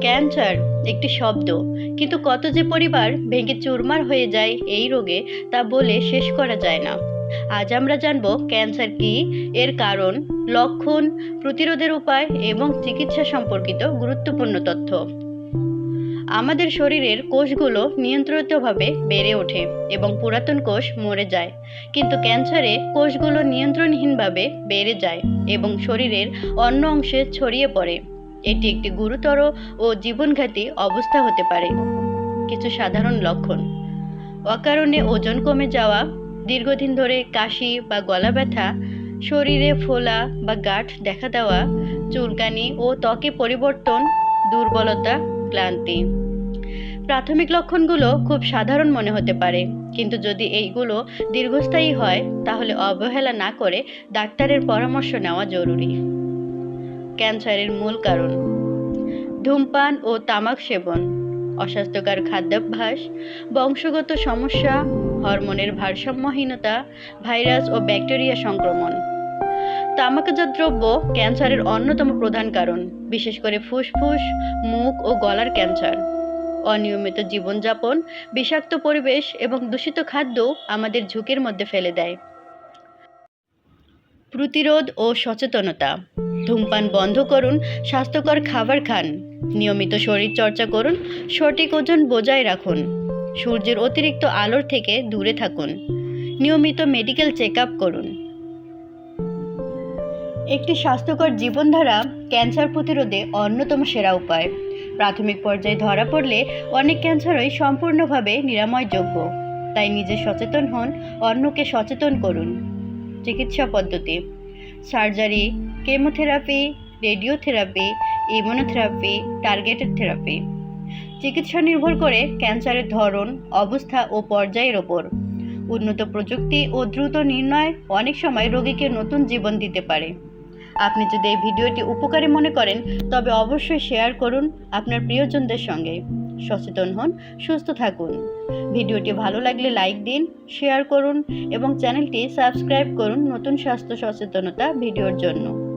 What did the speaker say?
Cancer একটি শব্দ। কিন্তু কত যে পরিবার ভেঙে চুরমার হয়ে যায় এই রোগে তা বলে শেষ করা যায় না। আজ আমরা জানব ক্যান্সার কি, এর কারণ, লক্ষণ, প্রতিরোধের উপায় এবং চিকিৎসা সম্পর্কিত গুরুত্বপূর্ণ তথ্য। আমাদের শরীরের কোষগুলো নিয়ন্ত্রিতভাবে বেড়ে ওঠে এবং পুরাতন কোষ মরে যায়। কিন্তু ক্যান্সারে কোষগুলো নিয়ন্ত্রণহীনভাবে বেড়ে যায় এবং শরীরের অন্য অংশে ছড়িয়ে পড়ে। এটি একটি গুরুতর ও জীবনঘাতী অবস্থা হতে পারে। কিছু সাধারণ লক্ষণ। অকারণে ওজন কমে যাওয়া, দীর্ঘদিন ধরে কাশি বা গলা ব্যথা, শরীরে ফোলা বা গাঁঠ দেখা দেওয়া, চুলকানি ও ত্বকে পরিবর্তন, দুর্বলতা, ক্লান্তি। প্রাথমিক লক্ষণগুলো খুব সাধারণ মনে হতে পারে, কিন্তু যদি এইগুলো দীর্ঘস্থায়ী হয়, তাহলে অবহেলা না করে ডাক্তারের পরামর্শ নেওয়া জরুরি। ক্যান্সারের মূল কারণ। ধূমপান ও তামাক সেবন, অস্বাস্থ্যকর খাদ্যাভ্যাস, বংশগত সমস্যা, হরমোনের ভারসাম্যহীনতা, ভাইরাস ও ব্যাকটেরিয়া সংক্রমণ। তামাকজাত দ্রব্য ক্যান্সারের অন্যতম প্রধান কারণ, বিশেষ করে ফুসফুস, মুখ ও গলার ক্যান্সার। অনিয়মিত জীবনযাপন, বিষাক্ত পরিবেশ এবং দূষিত খাদ্য আমাদের ঝুঁকির মধ্যে ফেলে দেয়। প্রতিরোধ ও সচেতনতা ধূমপান বন্ধ করুন, স্বাস্থ্যকর খাবার খান। নিয়মিত শরীর চর্চা করুন, সঠিক ওজন বজায় রাখুন। সূর্যের অতিরিক্ত আলোর থেকে দূরে থাকুন। নিয়মিত মেডিকেল চেক করুন। একটি স্বাস্থ্যকর জীবনধারা ক্যান্সার প্রতিরোধে অন্যতম সেরা উপায়। প্রাথমিক পর্যায়ে ধরা পড়লে অনেক ক্যান্সারই সম্পূর্ণভাবে নিরাময়যোগ্য। তাই নিজে সচেতন হন, অন্যকে সচেতন করুন। চিকিৎসা পদ্ধতি। Surgery chemotherapy, radiotherapy, immunotherapy, targeted therapy. চিকিৎসা নির্ভর করে ক্যান্সারের ধরন, অবস্থা ও পর্যায়ের ওপর। উন্নত প্রযুক্তি ও দ্রুত নির্ণয় অনেক সময় রোগীকে নতুন জীবন দিতে পারে। আপনি যদি এই ভিডিওটি উপকারী মনে করেন, তবে অবশ্যই শেয়ার করুন আপনার প্রিয়জনদের সঙ্গে। সচেতন হন, সুস্থ থাকুন। ভিডিওটি ভালো লাগলে লাইক দিন, শেয়ার করুন এবং চ্যানেলটি সাবস্ক্রাইব করুন নতুন স্বাস্থ্য সচেতনতা ভিডিওর জন্য।